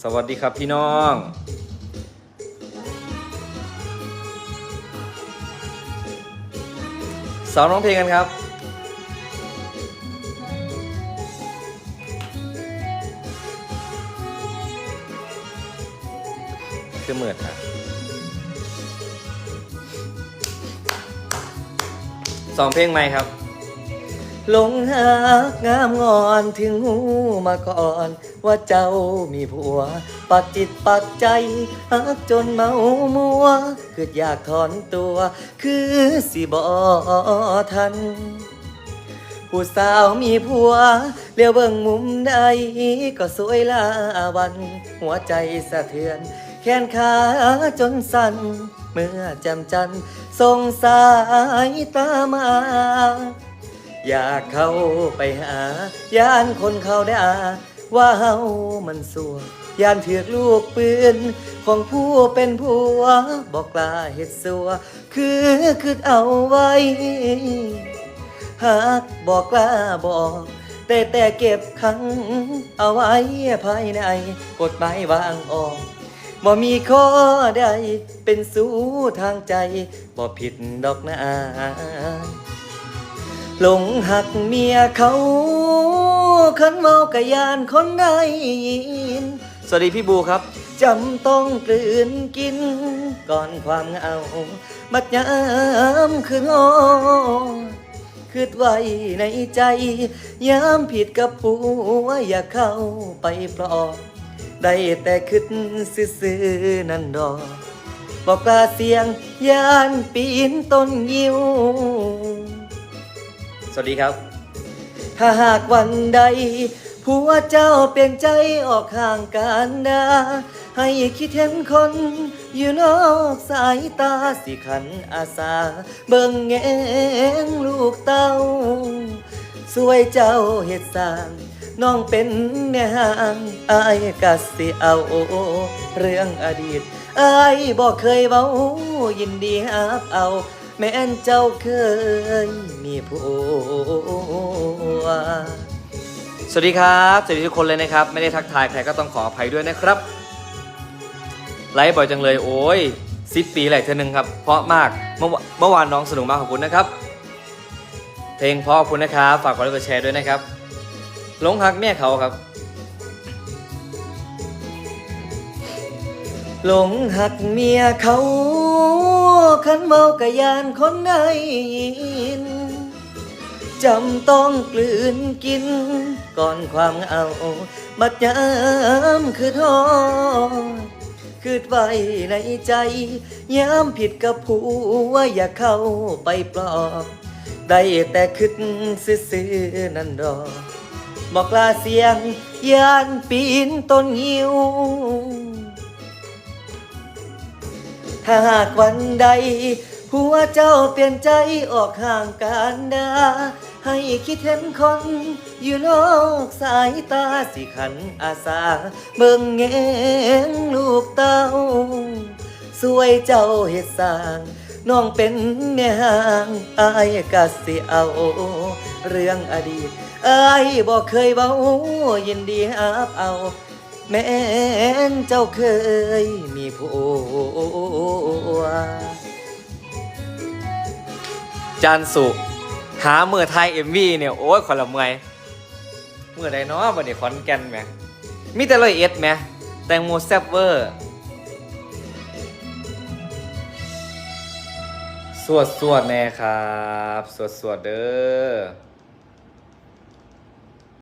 สวัสดีครับพี่น้อง สอนร้องเพลงกันครับ คือเหมือดครับสองเพลงใหม่ครับ หลงหักงามงอนถึงหูมาก่อน ว่าเจ้ามีผัว ปักจิตปักใจหักจนเมามัวเกิดอยากถอนตัว คือสิบอทัน ผู้สาวมีผัวเลี้ยวเบิ่งมุมใดก็สวยลาวัน หัวใจสะเทือน แขนขาจนสั่นเมื่อจำจันส่งสายตามา อยากเข้าไปหา ย่านคนเขาได่าว่าเฮามันสัวย่านเถือกลูกปืน ของผู้เป็นผัว บอกกล้าเฮ็ดสัว คือคือเอาไว้ หากบอกกล้าบอก แต่แต่เก็บขัง เอาไว้ภายในกฎหมายวางออกบ่มีข้อใดเป็นสู้ทางใจบ่ผิดดอกนะ หลงหักเมียเขาขันเมากะยานคนใดยิน สวัสดีพี่บูครับ จำต้องกลืนกิน ก่อนความเหงา มัดยามคืนอ้อคิดไว้ในใจ ยามผิดกับผัวอย่าเข้าไปปลอบได้แต่คิดซื่อๆนั่นดอกบอกกล้าเสียงยานปีนต้นยิ้ว สวัสดีครับ ถ้าหากวันใดผัวเจ้าเปลี่ยนใจออกห่างกันดาให้คิดเห็นคน อยู่นอกสายตาสิขันอาสา เบิ่งแงงลูกเต้า สวยเจ้าเฮ็ดสร้างน้องเป็นแม่ห่างอายก็สิเอาเรื่องอดีตอายบอกเคยเว้ายินดีฮับเอา แม้นเจ้าเคยมีผัวสวัสดีครับ สวัสดีทุกคนเลยนะครับ ไม่ได้ทักทายใครก็ต้องขออภัยด้วยนะครับ ไลฟ์บ่อยจังเลยโอ้ยสิบปีไหลเธอหนึ่งครับ เพราะมาก เมื่อวเมื่อวานน้องสนุกมากขอบคุณนะครับ เพลงเพราะขอบคุณนะครับ ฝากกดไลค์กดแชร์ด้วยนะครับหลงหักแม่เขาครับหลงหักเมียเขา ขันเมากะยานคนใดยิน จำต้องกลืนกิน ก่อนความเอาบัดยามคือท้อคืดไว้ในใจยามผิดกับผัวอย่าเข้าไปปลอบได้แต่คิดซื่อๆนั่นดอกบอกลาเสียงยานปีนต้นยิว ถ้าหากวันใดผัวเจ้าเปลี่ยนใจออกห่างกันดา ให้คิดเห็นคน อยู่นอกสายตาสิขันอาสา เบิ่งแงงลูกเต้า สวยเจ้าเฮ็ดสร้างน้องเป็นแม่ห่างอายก็สิเอา เรื่องอดีตอายบอกเคยเว้ายินดีฮับเอา แม้นเจ้าเคยมีผัวจานสุหาเมื่อไทยเอ็มวีเนี่ยโอ้ยขอละเมยเมื่อใดเนาะบัดนี้ขอนแก่นแหมมีแต่ร้อยเอ็ดแหมแตงโมแซบเวอร์สวดสวดแน่ครับ สวดสวดเด้อ